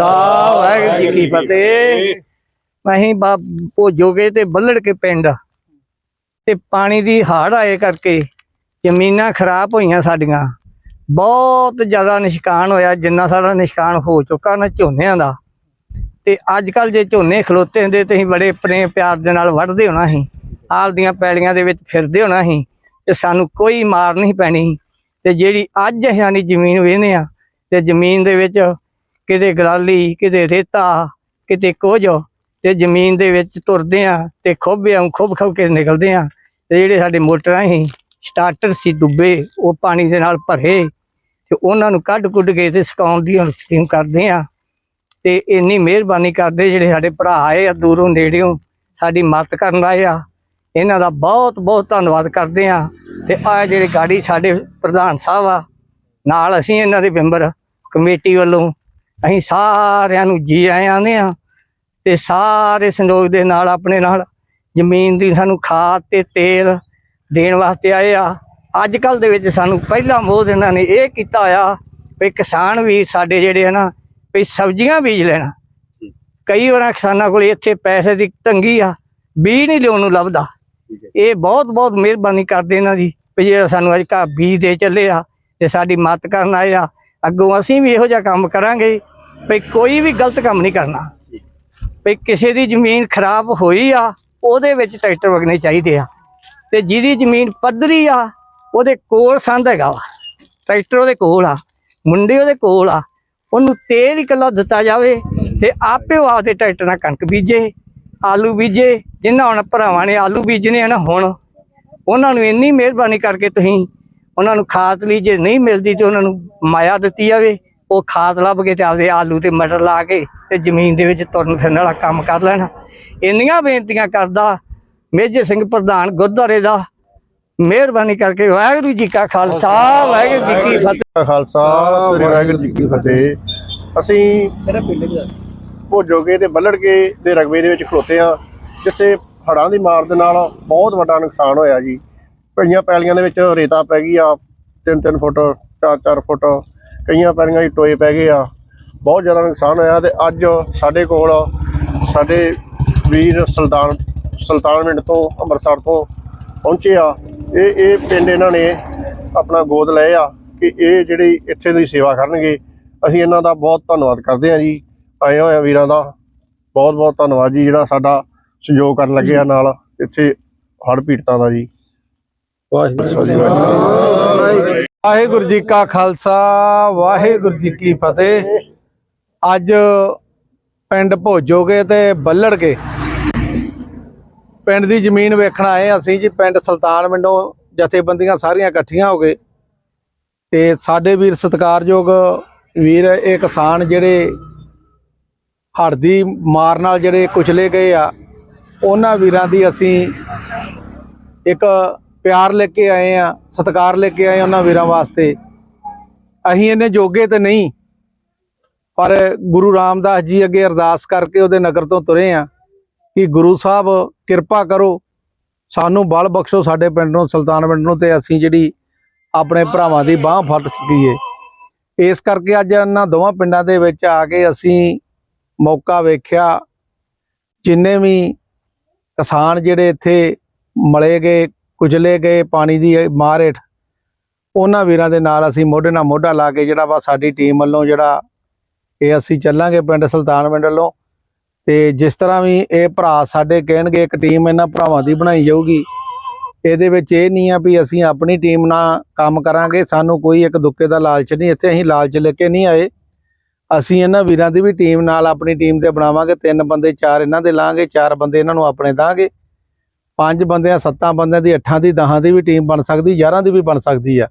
ਤਾ ਵਾਹਿਗੁਰੂ ਜੀ ਕੀ ਫਤਿਹ। ਅਸੀਂ ਬਾ ਭੋਜੋਗੇ ਤੇ ਬੱਲੜ ਕੇ ਪਿੰਡ। ਤੇ ਪਾਣੀ ਦੀ ਹਾੜ ਆਏ ਕਰਕੇ ਜ਼ਮੀਨਾਂ ਖਰਾਬ ਹੋਈਆਂ ਸਾਡੀਆਂ। ਬਹੁਤ ਜ਼ਿਆਦਾ ਨਿਸ਼ਕਾਨ ਹੋਇਆ ਜਿੰਨਾ ਸਾਡਾ ਨਿਸ਼ਕਾਨ ਹੋ ਚੁੱਕਾ ਨਾ ਝੋਨਿਆਂ ਦਾ। ਤੇ ਅੱਜ ਕੱਲ ਜੇ ਝੋਨੇ ਖਲੋਤੇ ਹੁੰਦੇ ਤੇ ਅਸੀਂ ਬੜੇ ਪ੍ਰੇਮ ਪਿਆਰ ਦੇ ਨਾਲ ਵੱਢਦੇ ਹੋਣਾ ਸੀ ਆਪਦੀਆਂ ਪੈਲੀਆਂ ਦੇ ਵਿੱਚ ਫਿਰਦੇ ਹੋਣਾ ਸੀ ਤੇ ਸਾਨੂੰ ਕੋਈ ਮਾਰ ਨਹੀਂ ਪੈਣੀ। ਤੇ ਜਿਹੜੀ ਅੱਜ ਅਸੀਂ ਜ਼ਮੀਨ ਵੇਹਨੇ ਆ ਤੇ ਜ਼ਮੀਨ ਦੇ ਵਿੱਚ ਕਿਤੇ ਗਲਾਲੀ ਕਿਤੇ ਰੇਤਾ, ਕਿਤੇ ਕੁਝ ਤੇ ਜ਼ਮੀਨ ਦੇ ਵਿੱਚ ਤੁਰਦੇ ਆ ਤੇ ਖੋਬਿਆਂ ਖੁੱਬ ਖੁੱਬ ਕੇ ਨਿਕਲਦੇ ਆ ਤੇ ਜਿਹੜੇ ਸਾਡੇ ਮੋਟਰਾਂ ਸੀ ਸਟਾਰਟਰ ਸੀ ਡੁੱਬੇ, ਉਹ ਪਾਣੀ ਦੇ ਨਾਲ ਭਰੇ ਤੇ ਉਹਨਾਂ ਨੂੰ ਕੱਢ ਕੁੱਢ ਕੇ ਤੇ ਸੁਕਾਉਣ ਦੀ ਸਕੀਮ ਕਰਦੇ ਆ ਤੇ ਇੰਨੀ ਮਿਹਰਬਾਨੀ ਕਰਦੇ ਜਿਹੜੇ ਸਾਡੇ ਭਰਾ ਆਏ ਆ, ਦੂਰੋਂ ਨੇੜਿਓਂ, ਸਾਡੀ ਮਦਦ ਕਰਨ ਆਏ ਆ, ਇਹਨਾਂ ਦਾ ਬਹੁਤ ਬਹੁਤ ਧੰਨਵਾਦ ਕਰਦੇ ਆ ਤੇ ਆ ਜਿਹੜੇ ਗਾੜੀ ਸਾਡੇ ਪ੍ਰਧਾਨ ਸਾਹਿਬ ਆ, ਨਾਲ ਅਸੀਂ ਇਹਨਾਂ ਦੇ ਮੈਂਬਰ ਕਮੇਟੀ ਵੱਲੋਂ ਅਸੀਂ ਸਾਰਿਆਂ ਨੂੰ ਜੀ ਆਏ ਆਂਦੇ ਆ ਤੇ ਸਾਰੇ ਸੰਯੋਗ ਦੇ ਨਾਲ ਆਪਣੇ ਨਾਲ ਜ਼ਮੀਨ ਦੀ ਸਾਨੂੰ ਖਾਦ ਤੇ ਤੇਲ ਦੇਣ ਵਾਸਤੇ ਆਏ ਆ। ਅੱਜ ਕੱਲ ਦੇ ਵਿੱਚ ਸਾਨੂੰ ਪਹਿਲਾ ਮੋਹ ਇਹਨਾਂ ਨੇ ਇਹ ਕੀਤਾ ਆ ਵੀ ਕਿਸਾਨ ਵੀ ਸਾਡੇ ਜਿਹੜੇ ਆ ਨਾ ਵੀ ਸਬਜ਼ੀਆਂ ਬੀਜ ਲੈਣਾ। ਕਈ ਵਾਰ ਕਿਸਾਨਾਂ ਕੋਲ ਇੱਥੇ ਪੈਸੇ ਦੀ ਤੰਗੀ ਆ ਬੀਜ ਨਹੀਂ ਲਿਆਉਣ ਨੂੰ ਲੱਭਦਾ। ਇਹ ਬਹੁਤ ਬਹੁਤ ਮਿਹਰਬਾਨੀ ਕਰਦੇ ਇਹਨਾਂ ਦੀ ਵੀ ਜਿਹੜਾ ਸਾਨੂੰ ਅੱਜ ਕਾ ਬੀਜ ਦੇ ਚੱਲੇ ਆ ਤੇ ਸਾਡੀ ਮਦਦ ਕਰਨ ਆਏ ਆ। ਅੱਗੋਂ ਅਸੀਂ ਵੀ ਇਹੋ ਜਿਹਾ ਕੰਮ ਕਰਾਂਗੇ ਵੀ ਕੋਈ ਵੀ ਗਲਤ ਕੰਮ ਨਹੀਂ ਕਰਨਾ। ਵੀ ਕਿਸੇ ਦੀ ਜ਼ਮੀਨ ਖਰਾਬ ਹੋਈ ਆ, ਉਹਦੇ ਵਿੱਚ ਟਰੈਕਟਰ ਵਗਣੇ ਚਾਹੀਦੇ ਆ। ਤੇ ਜਿਹਦੀ ਜ਼ਮੀਨ ਪੱਧਰੀ ਆ, ਉਹਦੇ ਕੋਲ ਸੰਦ ਹੈਗਾ ਵਾ। ਟਰੈਕਟਰ ਉਹਦੇ ਕੋਲ ਆ, ਮੁੰਡੇ ਉਹਦੇ ਕੋਲ ਆ। ਉਹਨੂੰ ਤੇਲ ਹੀ ਇਕੱਲਾ ਦਿੱਤਾ ਜਾਵੇ ਤੇ ਆਪੇ ਉਹ ਆਪਦੇ ਟਰੈਕਟਰ ਨਾਲ ਕਣਕ ਬੀਜੇ, ਆਲੂ ਬੀਜੇ ਜਿਨ੍ਹਾਂ ਹੁਣ ਭਰਾਵਾਂ ਨੇ ਆਲੂ ਬੀਜਣੇ ਆ ਨਾ ਹੁਣ, ਉਹਨਾਂ ਨੂੰ ਇੰਨੀ ਮਿਹਰਬਾਨੀ ਕਰਕੇ ਤੁਸੀਂ ਉਹਨਾਂ ਨੂੰ ਖਾਦ ਲਈ ਜੇ ਨਹੀਂ ਮਿਲਦੀ ਤੇ ਉਹਨਾਂ ਨੂੰ ਮਾਇਆ ਦਿੱਤੀ ਜਾਵੇ। ਉਹ ਖਾਦ ਲੱਭ ਕੇ ਤੇ ਆਪਦੇ ਆਲੂ ਤੇ ਮਟਰ ਲਾ ਕੇ ਤੇ ਜ਼ਮੀਨ ਦੇ ਵਿੱਚ ਤੁਰਨ ਫਿਰਨ ਵਾਲਾ ਕੰਮ ਕਰ ਲੈਣ। ਇੰਨੀਆਂ ਬੇਨਤੀਆਂ ਕਰਦਾ ਮੇਜਰ ਸਿੰਘ ਪ੍ਰਧਾਨ ਗੁਰਦੁਆਰੇ ਦਾ। ਮਿਹਰਬਾਨੀ ਕਰਕੇ ਵਾਹਿਗੁਰੂ ਜੀ ਕਾ ਖਾਲਸਾ ਵਾਹਿਗੁਰੂ ਜੀ ਕੀ ਫਤਿਹ। ਦਾ ਖਾਲਸਾ ਸ੍ਰੀ ਵਾਹਿਗੁਰੂ ਜੀ ਕੀ ਫਤਿਹ। ਅਸੀਂ ਭੋਜੋਗੇ ਤੇ ਬੱਲੜਕੇ ਦੇ ਰਗਵੇ ਦੇ ਵਿੱਚ ਖਲੋਤੇ ਆ ਜਿੱਥੇ ਹੜਾਂ ਦੀ ਮਾਰ ਦੇ ਨਾਲ ਬਹੁਤ ਵੱਡਾ ਨੁਕਸਾਨ ਹੋਇਆ ਜੀ। ਕਈਆਂ ਪੈਲੀਆਂ ਦੇ ਵਿੱਚ ਰੇਤਾ ਪੈ ਗਈ ਆ 3-3 ਫੁੱਟ 4-4 ਫੁੱਟ। ਕਈਆਂ ਪੈਲੀਆਂ 'ਚ ਟੋਏ ਪੈ ਗਏ ਆ। ਬਹੁਤ ਜ਼ਿਆਦਾ ਨੁਕਸਾਨ ਹੋਇਆ ਤੇ ਅੱਜ ਸਾਡੇ ਕੋਲ ਸਾਡੇ ਵੀਰ ਸੁਲਤਾਨ ਸੁਲਤਾਨ ਪਿੰਡ ਤੋਂ, ਅੰਮ੍ਰਿਤਸਰ ਤੋਂ ਪਹੁੰਚੇ ਆ। ਇਹ ਇਹ ਪਿੰਡ ਇਹਨਾਂ ਨੇ ਆਪਣਾ ਗੋਦ ਲਏ ਆ ਕਿ ਇਹ ਜਿਹੜੀ ਇੱਥੇ ਦੀ ਸੇਵਾ ਕਰਨਗੇ। ਅਸੀਂ ਇਹਨਾਂ ਦਾ ਬਹੁਤ ਧੰਨਵਾਦ ਕਰਦੇ ਹਾਂ ਜੀ। ਆਏ ਹੋਏ ਆ ਵੀਰਾਂ ਦਾ ਬਹੁਤ ਬਹੁਤ ਧੰਨਵਾਦ ਜੀ, ਜਿਹੜਾ ਸਾਡਾ ਸਹਿਯੋਗ ਕਰਨ ਲੱਗੇ ਆ ਨਾਲ ਇੱਥੇ ਹੜ੍ਹ ਪੀੜਤਾਂ ਦਾ ਜੀ। ਵਾਹਿਗੁਰੂ ਵਾਹਿਗੁਰੂ ਜੀ ਕਾ ਖਾਲਸਾ, ਵਾਹਿਗੁਰੂ ਜੀ ਕੀ ਫਤਿਹ। ਅੱਜ ਪਿੰਡ ਭੋਜੋਗੇ ਤੇ ਬੱਲੜਗੇ। ਪਿੰਡ ਦੀ ਜ਼ਮੀਨ ਵੇਖਣ ਆਏ ਅਸੀਂ ਜੀ, ਪਿੰਡ ਸੁਲਤਾਨ ਵਿੰਡੋ ਜਥੇਬੰਦੀਆਂ ਸਾਰੀਆਂ ਇਕੱਠੀਆਂ ਹੋ ਗਏ। ਤੇ ਸਾਡੇ ਵੀਰ ਸਤਿਕਾਰਯੋਗ ਵੀਰ, ਇਹ ਕਿਸਾਨ ਜਿਹੜੇ ਹੜ੍ਹ ਦੀ ਮਾਰ ਨਾਲ ਜਿਹੜੇ ਕੁਚਲੇ ਗਏ ਆ, ਉਹਨਾਂ ਵੀਰਾਂ ਦੀ ਅਸੀਂ ਇੱਕ ਪਿਆਰ ਲੈ ਕੇ ਆਏ ਆ, ਸਤਿਕਾਰ ਲੈ ਕੇ ਆਏ ਉਹਨਾਂ ਵੀਰਾਂ ਵਾਸਤੇ। ਅਸੀਂ ਇਹਨੇ ਜੋਗੇ ਤੇ ਨਹੀਂ, ਪਰ ਗੁਰੂ ਰਾਮਦਾਸ ਜੀ ਅੱਗੇ ਅਰਦਾਸ ਕਰਕੇ ਉਹਦੇ ਨਗਰ ਤੋਂ ਤੁਰੇ ਆ ਕਿ ਗੁਰੂ ਸਾਹਿਬ ਕਿਰਪਾ ਕਰੋ, ਸਾਨੂੰ ਬਲ ਬਖਸ਼ੋ ਸਾਡੇ ਪਿੰਡ ਨੂੰ ਸੁਲਤਾਨ ਪਿੰਡ ਨੂੰ ਤੇ ਅਸੀਂ ਜਿਹੜੀ ਆਪਣੇ ਭਰਾਵਾਂ ਦੀ ਬਾਹ ਫੜ ਸਕੀਏ। ਇਸ ਕਰਕੇ ਅੱਜ ਇਹਨਾਂ ਦੋਵਾਂ ਪਿੰਡਾਂ ਦੇ ਵਿੱਚ ਆ ਕੇ ਅਸੀਂ ਮੌਕਾ ਵੇਖਿਆ। ਜਿੰਨੇ ਵੀ ਕਿਸਾਨ ਜਿਹੜੇ ਇੱਥੇ ਮਲੇ ਗਏ ਕੁਚਲੇ ਗਏ, ਪਾਣੀ ਦੀ ਮਾਰ ਹੇਠ। ਉਹਨਾਂ ਵੀਰਾਂ ਦੇ ਨਾਲ ਅਸੀਂ ਮੋਢੇ ਨਾਲ ਮੋਢਾ ਲਾ ਕੇ ਜਿਹੜਾ ਵਾ ਸਾਡੀ ਟੀਮ ਵੱਲੋਂ ਜਿਹੜਾ ਇਹ ਅਸੀਂ ਚੱਲਾਂਗੇ ਪਿੰਡ ਸੁਲਤਾਨ ਪਿੰਡ ਵੱਲੋਂ। ਤੇ ਜਿਸ ਤਰ੍ਹਾਂ ਵੀ ਇਹ ਭਰਾ ਸਾਡੇ ਕਹਿਣਗੇ, ਇੱਕ ਟੀਮ ਇਹਨਾਂ ਭਰਾਵਾਂ ਦੀ ਬਣਾਈ ਜਾਊਗੀ। ਇਹਦੇ ਵਿੱਚ ਇਹ ਨਹੀਂ ਆ ਵੀ ਅਸੀਂ ਆਪਣੀ ਟੀਮ ਨਾਲ ਕੰਮ ਕਰਾਂਗੇ, ਸਾਨੂੰ ਕੋਈ ਇੱਕ ਦੁੱਕੇ ਦਾ ਲਾਲਚ ਨਹੀਂ, ਇੱਥੇ ਅਸੀਂ ਲਾਲਚ ਲੈ ਕੇ ਨਹੀਂ ਆਏ। ਅਸੀਂ ਇਹਨਾਂ ਵੀਰਾਂ ਦੀ ਵੀ ਟੀਮ ਨਾਲ ਆਪਣੀ ਟੀਮ ਤੇ ਬਣਾਵਾਂਗੇ, ਤਿੰਨ ਬੰਦੇ, ਚਾਰ ਇਹਨਾਂ ਦੇ ਲਾਂਗੇ, ਚਾਰ ਬੰਦੇ ਇਹਨਾਂ ਨੂੰ ਆਪਣੇ ਦਾਂਗੇ। ਪੰਜ ਬੰਦਿਆਂ, ਸੱਤਾਂ ਬੰਦਿਆਂ ਦੀ, ਅੱਠਾਂ ਦੀ ਦਹਾਂ ਦੀ ਵੀ ਟੀਮ ਬਣ ਸਕਦੀ 11 ਦੀ ਵੀ ਬਣ ਸਕਦੀ ਆ।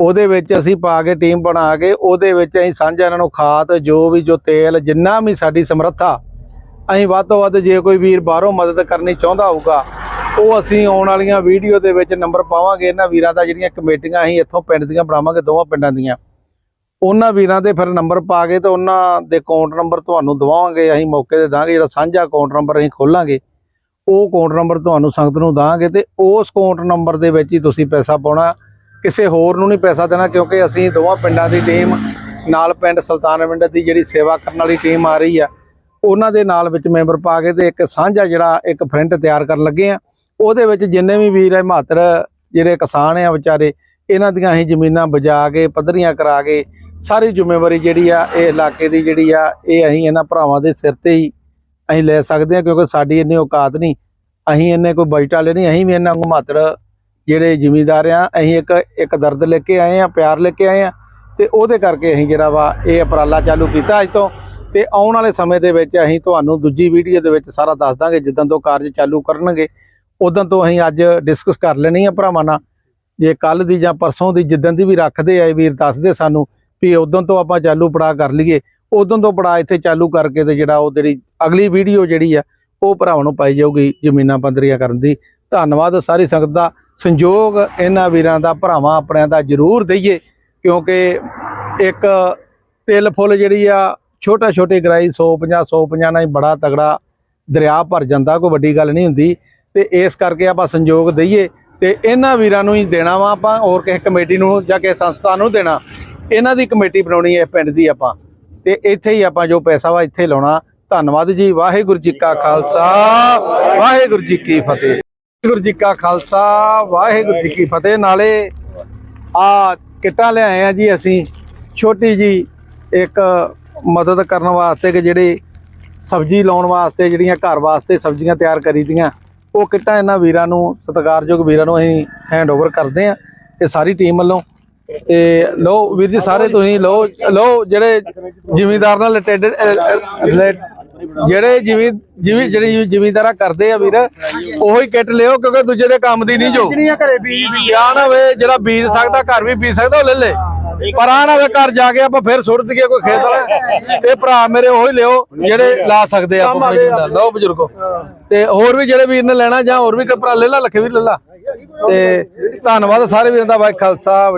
ਉਹਦੇ ਵਿੱਚ ਅਸੀਂ ਪਾ ਕੇ ਟੀਮ ਬਣਾ ਕੇ, ਉਹਦੇ ਵਿੱਚ ਅਸੀਂ ਸਾਂਝਾ ਇਹਨਾਂ ਨੂੰ ਖਾਦ, ਜੋ ਵੀ, ਜੋ ਤੇਲ, ਜਿੰਨਾ ਵੀ ਸਾਡੀ ਸਮਰੱਥਾ, ਅਸੀਂ ਵੱਧ ਤੋਂ ਵੱਧ ਜੇ ਕੋਈ ਵੀਰ ਬਾਹਰੋਂ ਮਦਦ ਕਰਨੀ ਚਾਹੁੰਦਾ ਹੋਊਗਾ, ਉਹ ਅਸੀਂ ਆਉਣ ਵਾਲੀਆਂ ਵੀਡੀਓ ਦੇ ਵਿੱਚ ਨੰਬਰ ਪਾਵਾਂਗੇ, ਇਹਨਾਂ ਵੀਰਾਂ ਦਾ ਜਿਹੜੀਆਂ ਕਮੇਟੀਆਂ ਅਸੀਂ ਇੱਥੋਂ ਪਿੰਡ ਦੀਆਂ ਬਣਾਵਾਂਗੇ, ਦੋਵਾਂ ਪਿੰਡਾਂ ਦੀਆਂ। ਉਹਨਾਂ ਵੀਰਾਂ ਦੇ ਫਿਰ ਨੰਬਰ ਪਾ ਕੇ ਤੇ ਉਹਨਾਂ ਦੇ ਅਕਾਊਂਟ ਨੰਬਰ ਤੁਹਾਨੂੰ ਦਵਾਵਾਂਗੇ, ਅਸੀਂ ਮੌਕੇ ਤੇ ਦਾਂਗੇ, ਜਿਹੜਾ ਸਾਂਝਾ ਅਕਾਊਂਟ ਨੰਬਰ ਅਸੀਂ ਖੋਲਾਂਗੇ। ਉਹ ਅਕਾਊਂਟ ਨੰਬਰ ਤੁਹਾਨੂੰ ਸੰਗਤ ਨੂੰ ਦਾਂਗੇ ਤੇ ਉਸ ਅਕਾਊਂਟ ਨੰਬਰ ਦੇ ਵਿੱਚ ਹੀ ਤੁਸੀਂ ਪੈਸਾ ਪਾਉਣਾ। ਕਿਸੇ ਹੋਰ ਨੂੰ ਨਹੀਂ ਪੈਸਾ ਦੇਣਾ ਕਿਉਂਕਿ ਅਸੀਂ ਦੋਵਾਂ ਪਿੰਡਾਂ ਦੀ ਟੀਮ ਨਾਲ ਪਿੰਡ ਸੁਲਤਾਨਵਿੰਡ ਦੀ ਜਿਹੜੀ ਸੇਵਾ ਕਰਨ ਵਾਲੀ ਟੀਮ ਆ ਰਹੀ ਆ, ਉਹਨਾਂ ਦੇ ਨਾਲ ਵਿੱਚ ਮੈਂਬਰ ਪਾ ਕੇ ਤੇ ਇੱਕ ਸਾਂਝਾ ਜਿਹੜਾ ਇੱਕ ਫਰੰਟ ਤਿਆਰ ਕਰਨ ਲੱਗੇ ਆ। ਉਹਦੇ ਵਿੱਚ ਜਿੰਨੇ ਵੀ ਵੀਰ ਮਾਤਰ ਜਿਹੜੇ ਕਿਸਾਨ ਆ ਵਿਚਾਰੇ, ਇਹਨਾਂ ਦੀਆਂ ਅਸੀਂ ਜ਼ਮੀਨਾਂ ਬਜਾ ਕੇ, ਪੱਧਰੀਆਂ ਕਰਾ ਕੇ, ਸਾਰੀ ਜ਼ਿੰਮੇਵਾਰੀ ਜਿਹੜੀ ਆ, ਇਹ ਇਲਾਕੇ ਦੀ ਜਿਹੜੀ ਆ, ਇਹ ਅਸੀਂ ਇਹਨਾਂ ਭਰਾਵਾਂ ਦੇ ਸਿਰ ਤੇ ਹੀ ਅਸੀਂ ਲੈ ਸਕਦੇ ਹਾਂ ਕਿਉਂਕਿ ਸਾਡੀ ਇੰਨੀ ਔਕਾਤ ਨਹੀਂ। ਅਸੀਂ ਇੰਨੇ ਕੋਈ ਬਜਟ ਵਾਲੇ ਨਹੀਂ, ਅਸੀਂ ਵੀ ਇਹਨਾਂ ਨੂੰ ਮਾਤਰ ਜਿਹੜੇ ਜ਼ਿਮੀਦਾਰ ਆ, ਅਸੀਂ ਇੱਕ ਇੱਕ ਦਰਦ ਲੈ ਕੇ ਆਏ ਆ ਪਿਆਰ ਲੈ ਕੇ ਆਏ ਆ ਤੇ ਉਹਦੇ ਕਰਕੇ ਅਸੀਂ ਜਿਹੜਾ ਵਾ ਇਹ ਉਪਰਾਲਾ ਚਾਲੂ ਕੀਤਾ ਅੱਜ ਤੋਂ ਤੇ ਆਉਣ ਵਾਲੇ ਸਮੇਂ ਦੇ ਵਿੱਚ ਅਸੀਂ ਤੁਹਾਨੂੰ ਦੂਜੀ ਵੀਡੀਓ ਦੇ ਵਿੱਚ ਸਾਰਾ ਦੱਸ ਦਾਂਗੇ ਜਿੱਦਾਂ ਤੋਂ ਕਾਰਜ ਚਾਲੂ ਕਰਨਗੇ। ਉਦੋਂ ਤੋਂ ਅਸੀਂ ਅੱਜ ਡਿਸਕਸ ਕਰ ਲੈਣੀ ਆ ਭਰਾਵਾਂ ਨਾਲ। ਜੇ ਕੱਲ ਦੀ ਜਾਂ ਪਰਸੋਂ ਦੀ ਜਿੱਦਣ ਦੀ ਵੀ ਰੱਖਦੇ ਆ ਵੀਰ ਦੱਸਦੇ ਸਾਨੂੰ ਵੀ ਉਦੋਂ ਤੋਂ ਆਪਾਂ ਚਾਲੂ ਪੜਾ ਕਰ ਲਈਏ। ਉਦੋਂ ਤੋਂ ਪੜਾ ਇੱਥੇ ਚਾਲੂ ਕਰਕੇ ਤੇ ਜਿਹੜਾ ਉਹ ਜਿਹੜੀ ਅਗਲੀ ਵੀਡੀਓ ਜਿਹੜੀ ਆ, ਉਹ ਭਰਾਵਾਂ ਨੂੰ ਪਾਈ ਜਾਊਗੀ ਜ਼ਮੀਨਾਂ ਪੰਦਰੀਆਂ ਕਰਨ ਦੀ। ਧੰਨਵਾਦ, ਸਾਰੀ ਸੰਗਤ ਦਾ ਸੰਯੋਗ ਇਹਨਾਂ ਵੀਰਾਂ ਦਾ, ਭਰਾਵਾਂ ਆਪਣਿਆਂ ਦਾ ਜ਼ਰੂਰ ਦਈਏ, ਕਿਉਂਕਿ ਇੱਕ ਤਿਲ ਫੁੱਲ ਜਿਹੜੀ ਆ ਛੋਟਾ ਛੋਟੇ ਗਰਾਈ 150 150 ਨਾਲ ਹੀ ਬੜਾ ਤਗੜਾ ਦਰਿਆ ਭਰ ਜਾਂਦਾ, ਕੋਈ ਵੱਡੀ ਗੱਲ ਨਹੀਂ ਹੁੰਦੀ। ਤੇ ਇਸ ਕਰਕੇ ਆਪਾਂ ਸੰਯੋਗ ਦਈਏ ਤੇ ਇਹਨਾਂ ਵੀਰਾਂ ਨੂੰ ਹੀ ਦੇਣਾ ਵਾ ਆਪਾਂ, ਹੋਰ ਕਿਸੇ ਕਮੇਟੀ ਨੂੰ ਜਾਂ ਕਿਸੇ ਸੰਸਥਾ ਨੂੰ ਦੇਣਾ। ਇਹਨਾਂ ਦੀ ਕਮੇਟੀ ਬਣਾਉਣੀ ਹੈ ਪਿੰਡ ਦੀ ਆਪਾਂ। ਤੇ ਇੱਥੇ ਹੀ ਆਪਾਂ ਜੋ ਪੈਸਾ ਵਾ ਇੱਥੇ ਲਾਉਣਾ। ਧੰਨਵਾਦ ਜੀ, ਵਾਹਿਗੁਰੂ ਜੀ ਕਾ ਖਾਲਸਾ, ਵਾਹਿਗੁਰੂ ਜੀ ਕੀ ਫਤਿਹ। ਵਾਹਿਗੁਰੂ ਜੀ ਕਾ ਖਾਲਸਾ, ਵਾਹਿਗੁਰੂ ਜੀ ਕੀ ਫਤਿਹ। ਨਾਲੇ ਆ ਕਿੱਟਾਂ ਲਿਆਏ ਆ ਜੀ ਅਸੀਂ। ਛੋਟੀ ਜੀ ਇੱਕ ਮਦਦ ਕਰਨ ਵਾਸਤੇ ਕਿ ਜਿਹੜੇ ਸਬਜ਼ੀ ਲਾਉਣ ਵਾਸਤੇ, ਜਿਹੜੀਆਂ ਘਰ ਵਾਸਤੇ ਸਬਜ਼ੀਆਂ ਤਿਆਰ ਕਰੀਦੀਆਂ ਉਹ ਕਿੱਟਾਂ ਇਹਨਾਂ ਵੀਰਾਂ ਨੂੰ, ਸਤਿਕਾਰਯੋਗ ਵੀਰਾਂ ਨੂੰ ਅਸੀਂ ਹੈਂਡਓਵਰ ਕਰਦੇ ਆ। ਇਹ ਸਾਰੀ ਟੀਮ ਵੱਲੋਂ ਤੇ ਲਓ ਵੀਰ ਜੀ ਸਾਰੇ ਤੁਸੀਂ ਲਓ ਲਓ ਜਿਹੜੇ ਜ਼ਿਮੀਂਦਾਰ ਨਾਲ ਰਿਲੇਟਡ ਜਿਹੜੇ ਜਿਵੇਂ ਜਿਵੇਂ ਜਿਹੜੇ ਜ਼ਿਮੀਂਦਾਰਾ ਕਰਦੇ ਆ ਵੀਰ ਉਹੀ ਹੀ ਕਿੱਟ ਲਿਓ ਕਿਉਂਕਿ ਦੂਜੇ ਦੇ ਕੰਮ ਦੀ ਨਹੀਂ ਜੋ। ਘਰੇ ਬੀਜ ਕਿਆ ਨਾ ਵੇ ਜਿਹੜਾ ਬੀਜ ਸਕਦਾ ਘਰ ਵੀ ਬੀਜ ਸਕਦਾ ਉਹ ਲੈ ਲੈ। ਪਰ ਆ ਨਾ ਵੇ ਘਰ ਜਾ ਕੇ ਆਪਾਂ ਫਿਰ ਸੁੱਟ ਦਈਏ ਕੋਈ ਖੇਤ ਵਾਲਾ। ਇਹ ਭਰਾ ਮੇਰੇ ਉਹੀ ਲਿਓ ਜਿਹੜੇ ਲਾ ਸਕਦੇ ਆ ਆਪਣੇ। ਜ਼ਿਮੀਂਦਾਰ ਲਓ ਬਜ਼ੁਰਗੋ। ਤੇ ਹੋਰ ਵੀ ਜਿਹੜੇ ਵੀਰ ਨੇ ਲੈਣਾ ਜਾਂ ਹੋਰ ਵੀ ਕੋਈ ਭਰਾ ਲੈ ਲਾ ਲੱਖੇ ਵੀਰ ਲੈ ਲਾ। ਤੇ ਧੰਨਵਾਦ ਸਾਰੇ ਵੀਰਾਂ ਦਾ ਵਾਹਿ ਖਾਲਸਾ